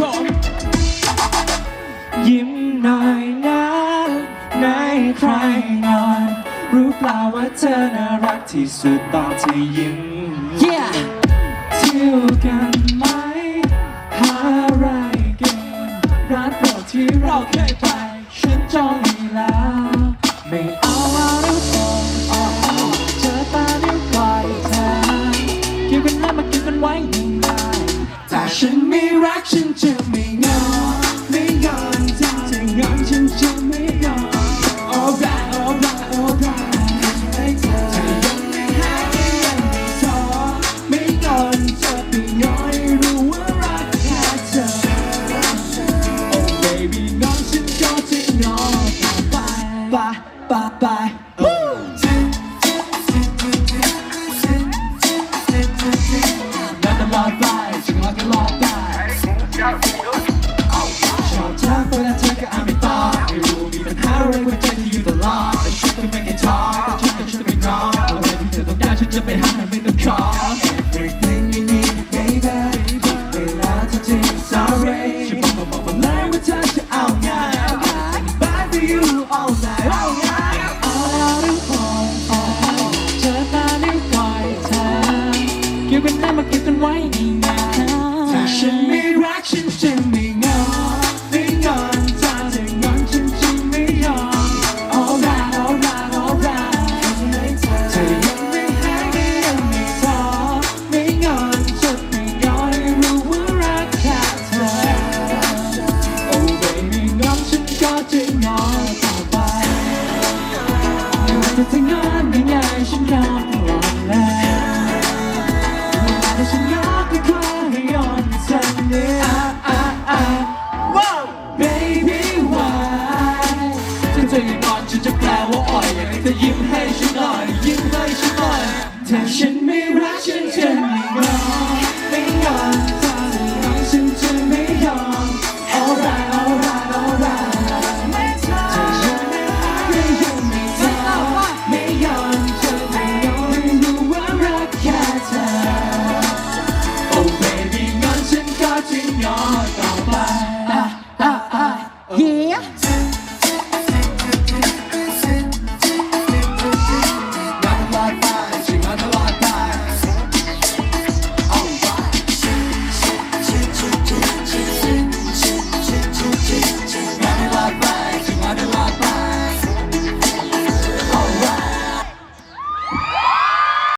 ผมยิ้มหน่อยนะในใครงอนรู้เปล่าว่าเธอน่ารักที่สุดตอนที่ยิ้ม Yeah เที่ยวกันไหมหาอะไรกินร้านโปรดที่เราเคยไป ฉันจองให้แล้ว ไม่เอาอะไร ไม่รักฉันจะไม่งอไม่งอนเธอจะงอนฉันจะไม่งอน Alright alright alright ให้เธอเธอยังไม่หายก็ยังไม่ท้อไม่งอนจะไม่งอให้รู้ว่ารักแค่เธอ Oh baby งอนฉันก็จะงอไปไปไปไป เธอจะเอาไง Back to you all night all night all out in white เธอตาใน white เธอคิวกันได้มาคิวกันไว้ เธยิ้มให้ฉันหน่อย ยิ้มให้ฉันหน่อยถ้าฉันไม่รักฉันจะไม่ยอมไม่ยอมถ้าไม่รักฉันจะไม่ยอม alright alright alright ถ้าฉันไม่รักไม่ยอมไม่ยอมเธอไม่ยอมไม่รู้ว่ารักแค่เธอ oh baby งั้นฉันก็จะยอม